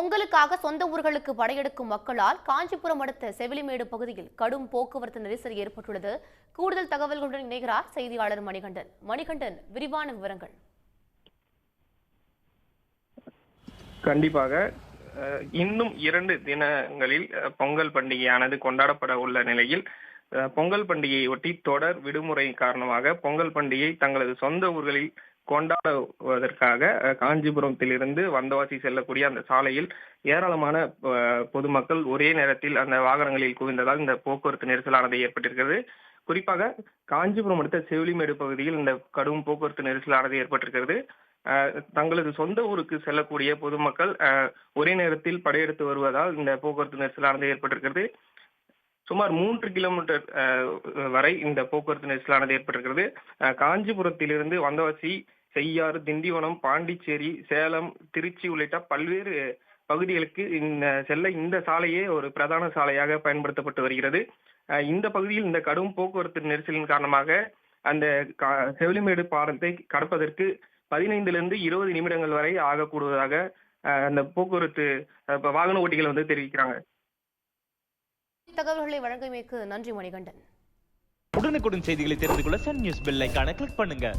பொங்கலுக்காக சொந்த ஊர்களுக்கு படையெடுக்கும் மக்களால் காஞ்சிபுரம் அடுத்த செவிலிமேடு பகுதியில் கடும் போக்குவரத்து நெரிசல் ஏற்பட்டுள்ளது. கூடுதல் தகவல்களுடன் இணைகிறார் செய்தியாளர் மணிகண்டன். மணிகண்டன் விரிவான விவரங்கள். கண்டிப்பாக இன்னும் இரண்டு தினங்களில் பொங்கல் பண்டிகையானது கொண்டாடப்பட உள்ள நிலையில் பொங்கல் பண்டிகையை ஒட்டி தொடர் விடுமுறை காரணமாக பொங்கல் பண்டிகை தங்களது சொந்த ஊர்களில் கொண்டாடுவதற்காக காஞ்சிபுரத்திலிருந்து வந்தவாசி செல்லக்கூடிய அந்த சாலையில் ஏராளமான பொதுமக்கள் ஒரே நேரத்தில் அந்த வாகனங்களில் குவிந்ததால் இந்த போக்குவரத்து நெரிசலானது ஏற்பட்டிருக்கிறது. குறிப்பாக காஞ்சிபுரம் அடுத்த செவிலிமேடு பகுதியில் இந்த கடும் போக்குவரத்து நெரிசலானது ஏற்பட்டிருக்கிறது. அஹ், தங்களது சொந்த ஊருக்கு செல்லக்கூடிய பொதுமக்கள் அஹ், ஒரே நேரத்தில் படையெடுத்து வருவதால் இந்த போக்குவரத்து நெரிசலானது ஏற்பட்டிருக்கிறது. சுமார் மூன்று கிலோமீட்டர் வரை இந்த போக்குவரத்து நெரிசலானது ஏற்பட்டிருக்கிறது. காஞ்சிபுரத்திலிருந்து வந்தவாசி செய்யாறு திண்டிவனம் பாண்டிச்சேரி சேலம் திருச்சி உள்ளிட்ட பல்வேறு பகுதிகளுக்கு இந்த செல்ல இந்த சாலையே ஒரு பிரதான சாலையாக பயன்படுத்தப்பட்டு வருகிறது. இந்த பகுதியில் இந்த கடும் போக்குவரத்து நெரிசலின் காரணமாக அந்த கா- செவிலிமேடு பாலத்தை கடப்பதற்கு பதினைந்திலிருந்து இருபது நிமிடங்கள் வரை ஆகக்கூடுவதாக அந்த போக்குவரத்து வாகன ஓட்டிகள் வந்து தெரிவிக்கிறாங்க. தகவல்களை வழங்கியமைக்கு நன்றி மணிகண்டன். உடனுக்குடன் செய்திகளை தெரிந்து கொள்ள சன் நியூஸ் பெல் ஐகானை கிளிக் பண்ணுங்க.